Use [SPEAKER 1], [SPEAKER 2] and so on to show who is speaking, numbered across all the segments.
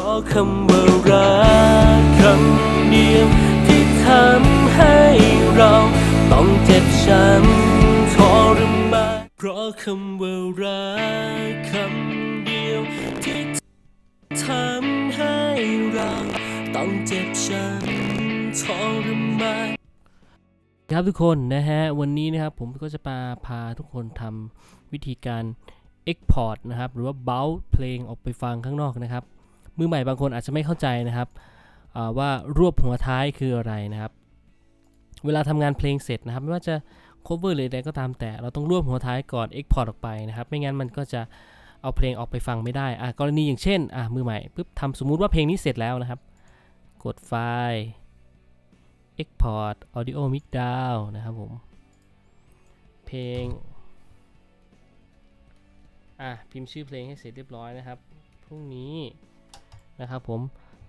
[SPEAKER 1] ราะคำว่ารักคำเดียวที่ทำให้เราต้องเจ็บช้ำทรมานเพราะคำว่ารักคำเดียวที่ทำให้เราต้องเจ็บช้ำทรมานครับทุกคนนะฮะวันนี้นะครับผมก็จะมาพาทุกคนทำวิธีการ Export นะครับ หรือว่า b o u เพลงออกไปฟังข้างนอกนะครับ มือใหม่บางคนอาจจะไม่เข้าใจนะครับว่ารวบหัวท้ายคืออะไรนะครับ เวลาทำงานเพลงเสร็จนะครับ ไม่ว่าจะ cover หรือใดก็ตามแต่ เราต้องรวบหัวท้ายก่อน Export ออกไปนะครับ ไม่งั้นมันก็จะเอาเพลงออกไปฟังไม่ได้อะกรณีอย่างเช่นอะมือใหม่ปุ๊บทำสมมุติว่าเพลงนี้เสร็จแล้วนะครับ กดไฟล์ Export Audio Mix Down นะครับผม เพลง อะพิมพ์ชื่อเพลงให้เสร็จเรียบร้อยนะครับ พรุ่งนี้ นะครับผม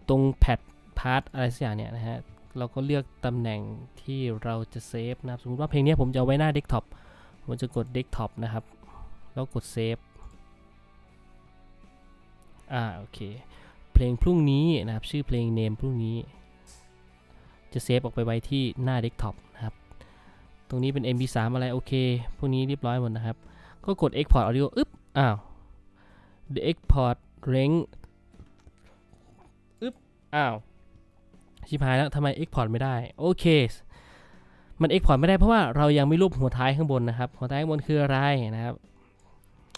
[SPEAKER 1] ตรงแพดพาร์ทอะไรสักอย่างเนี่ยนะฮะเราก็เลือกตำแหน่งที่เราจะเซฟนะครับสมมติว่าเพลงนี้ผมจะไว้หน้าเดสก์ท็อปผมจะกดเดสก์ท็อปนะครับ แล้วกดเซฟอ่าโอเค เพลงพรุ่งนี้นะครับ ชื่อเพลงเนมพรุ่งนี้ จะเซฟออกไปไว้ที่หน้าเดสก์ท็อปนะครับ ตรงนี้เป็น mp3 อะไรโอเคพวกนี้เรียบร้อยหมดนะครับ ก็กด export audio อึ๊บอ้าว the export rank อ้าว ชิบหายแล้วทำไม export ไม่ได้ โอเค มัน export ไม่ได้เพราะว่าเรายังไม่รูปหัวท้ายข้างบนนะครับ หัวท้ายข้างบนคืออะไรนะครับ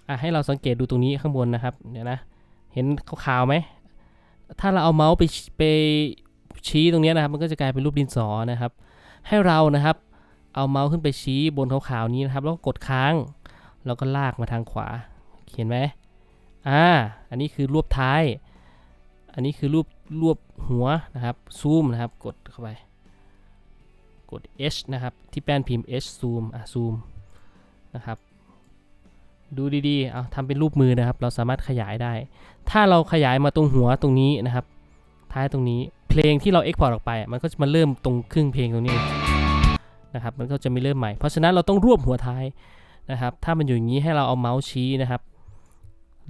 [SPEAKER 1] อะให้เราสังเกตดูตรงนี้ข้างบนนะครับ เดี๋ยวนะ เห็นขาวๆไหม ถ้าเราเอาเมาส์ไปไปชี้ตรงนี้นะครับ มันก็จะกลายเป็นรูปดินสอนะครับ ให้เรานะครับ เอาเมาส์ขึ้นไปชี้บนขาวๆนี้นะครับ แล้วก็กดค้าง แล้วก็ลากมาทางขวา เห็นไหมอ่า อันนี้คือรวบท้าย อันนี้คือรูปรวบหัวนะครับซูมนะครับ กดเข้าไป กด H นะครับ ที่แป้นพิมพ์ H ซูมอะซูมนะครับ ดูดีๆ เอาทำเป็นรูปมือนะครับ เราสามารถขยายได้ ถ้าเราขยายมาตรงหัวตรงนี้นะครับ ท้ายตรงนี้ เพลงที่เรา Export ออกไป มันก็จะมาเริ่มตรงครึ่งเพลงตรงนี้นะครับ มันก็จะไม่เริ่มใหม่ เพราะฉะนั้นเราต้องรวบหัวท้ายนะครับ ถ้ามันอยู่อย่างนี้ให้เราเอาเมาส์ชี้นะครับ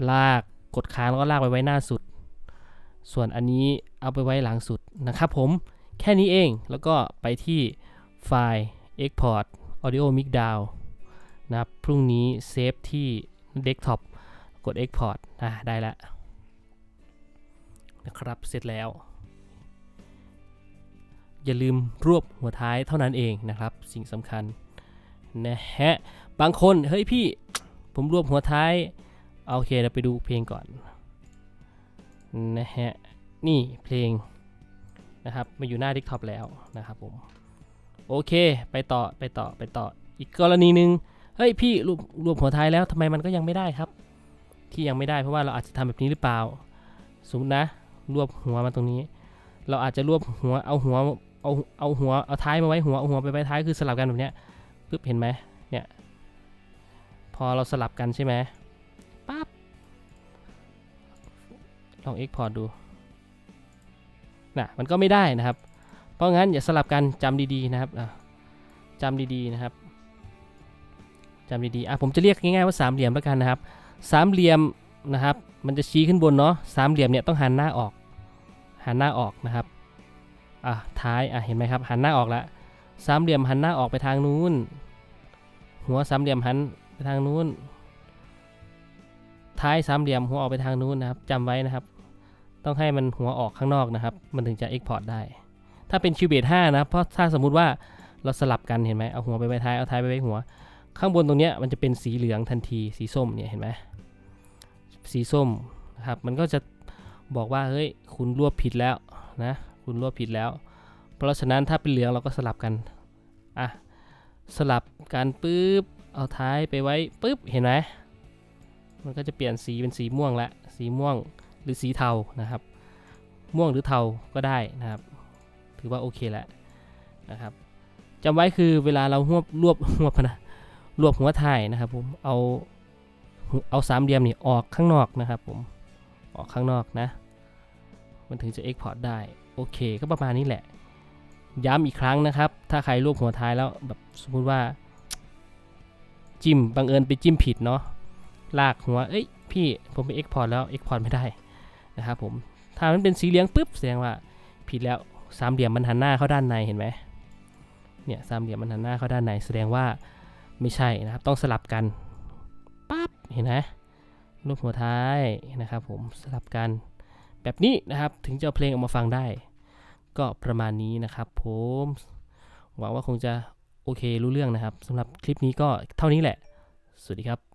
[SPEAKER 1] ลาก กดค้างแล้วก็ลากไปไว้หน้าสุด ส่วนอันนี้เอาไปไว้หลังสุดนะครับผม แค่นี้เอง แล้วก็ไปที่ไฟล์ Export Audio Mix Down นะครับ พรุ่งนี้เซฟที่ Desktop กด Export อ่าได้แล้วนะครับ เสร็จแล้ว อย่าลืมรวบหัวท้ายเท่านั้นเองนะครับ สิ่งสำคัญนะฮะ บางคน เฮ้ยพี่ ผมรวบหัวท้ายเอาโอเคเราไปดูเพลงก่อน นะฮะ นี่เพลงนะครับมาอยู่หน้าดิสท็อปแล้วนะครับผม โอเค ไปต่อไปต่อไปต่ออีกกรณีหนึ่งเฮ้ยพี่รวบรวบหัวท้ายแล้วทำไมมันก็ยังไม่ได้ครับ ที่ยังไม่ได้เพราะว่าเราอาจจะทำแบบนี้หรือเปล่า สมมตินะ รวบหัวมาตรงนี้ เราอาจจะรวบหัวเอาหัวเอาเอาหัวเอาท้ายมาไว้หัวเอาหัวไปไว้ท้ายคือสลับกันแบบเนี้ยปึ๊บเห็นไหมเนี่ยพอเราสลับกันใช่ไหม ลอง export ดูนะมันก็ไม่ได้นะครับ เพราะงั้นอย่าสลับกันจำดีๆนะครับจำดีๆนะครับจำดีๆอะผมจะเรียกง่ายๆว่าสามเหลี่ยมแล้วกันนะครับสามเหลี่ยมนะครับ มันจะชี้ขึ้นบนเนาะสามเหลี่ยมเนี่ยต้องหันหน้าออก หันหน้าออกนะครับอะท้ายอะเห็นไหมครับ หันหน้าออกแล้วสามเหลี่ยมหันหน้าออกไปทางนู้น หัวสามเหลี่ยมหันไปทางนู้น ท้ายสามเหลี่ยมหัวออกไปทางนู้นนะครับจำไว้นะครับ ต้องให้มันหัวออกข้างนอกนะครับ มันถึงจะ Export ได้ ถ้าเป็น Cubase 5 นะ เพราะถ้าสมมุติว่าเราสลับกันเห็นไหมเอาหัวไปไว้ท้าย เอาท้ายไปไว้หัว ข้างบนตรงเนี้ยมันจะเป็นสีเหลืองทันที สีส้มเนี่ยเห็นไหม สีส้มนะครับ มันก็จะบอกว่า เฮ้ย คุณรวบผิดแล้วนะ คุณรวบผิดแล้ว เพราะฉะนั้นถ้าเป็นเหลืองเราก็สลับกัน อะ สลับกันปุ๊บ เอาท้ายไปไว้ปุ๊บ เห็นไหมมันก็จะเปลี่ยนสีเป็นสีม่วงละ สีม่วง หรือสีเทานะครับ ม่วงหรือเทาก็ได้นะครับ ถือว่าโอเคแล้วนะครับจำไว้คือเวลาเรารวบรวบรวนะรวบหัวถ่ายนะครับผมเอาเอาสามเหลี่ยมนี่ออกข้างนอกนะครับผมออกข้างนอกนะ มันถึงจะ Export ได้ โอเค ก็ประมาณนี้แหละ ย้ำอีกครั้งนะครับ ถ้าใครรวบหัวท้ายแล้วแบบสมมติว่า จิ้มบังเอิญไปจิ้มผิดเนาะลากหัว เอ้ยพี่ผมไป Export แล้ว Export ไม่ได้ นะครับผมถ้ามันเป็นสีเหลืองปุ๊บแสดงว่าผิดแล้วสามเหลี่ยมมันหันหน้าเข้าด้านในเห็นไหมเนี่ยสามเหลี่ยมมันหันหน้าเข้าด้านในแสดงว่าไม่ใช่นะครับ ต้องสลับกันปั๊บเห็นไหมรูปหัวท้ายนะครับ ผมสลับกันแบบนี้นะครับถึงจะเเพลงออกมาฟังได้ ก็ประมาณนี้นะครับ ผมหวังว่าคงจะโอเครู้เรื่องนะครับสำหรับคลิปนี้ก็เท่านี้แหละ สวัสดีครับ